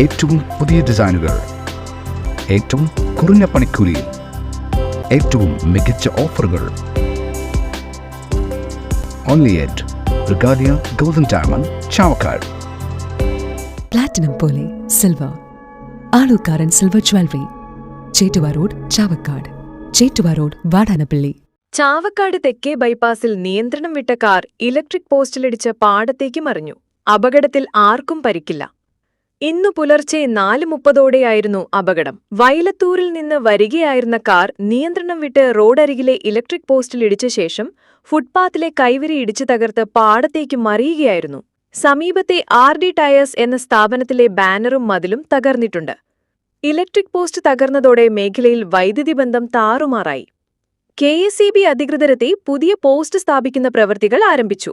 ഏറ്റവും പുതിയ ഡിസൈനുകൾ ഏറ്റവും കുറഞ്ഞ പണിക്കൂലിയിൽ ഏറ്റവും മികച്ച ഓഫറുകൾ. Only at Regalia golden diamond Chavakkad platinum പോലെ silver Alukkaran silver jewellery Chettuva road Chavakkad Chettuva road Vadanappally. Chavakkad തെക്കേ ബൈപ്പാസിൽ നിയന്ത്രണം വിട്ട കാർ ഇലക്ട്രിക് പോസ്റ്റിലിടിച്ച് പാടത്തേക്ക് മറിഞ്ഞു. അപകടത്തിൽ ആർക്കും പരിക്കില്ല. ഇന്നു പുലർച്ചെ നാല് മുപ്പതോടെയായിരുന്നു അപകടം. വയലത്തൂരിൽ നിന്ന് വരികയായിരുന്ന കാർ നിയന്ത്രണം വിട്ട് റോഡരികിലെ ഇലക്ട്രിക് പോസ്റ്റിൽ ഇടിച്ച ശേഷം ഫുട്പാത്തിലെ കൈവരി ഇടിച്ചു തകർത്ത് പാടത്തേക്ക് മറിയുകയായിരുന്നു. സമീപത്തെ ആർ ഡി ടയേഴ്സ് എന്ന സ്ഥാപനത്തിലെ ബാനറും മതിലും തകർന്നിട്ടുണ്ട്. ഇലക്ട്രിക് പോസ്റ്റ് തകർന്നതോടെ മേഖലയിൽ വൈദ്യുതി ബന്ധം താറുമാറായി. കെ എസ് ഇ ബി അധികൃതരെത്തി പുതിയ പോസ്റ്റ് സ്ഥാപിക്കുന്ന പ്രവൃത്തികൾ ആരംഭിച്ചു.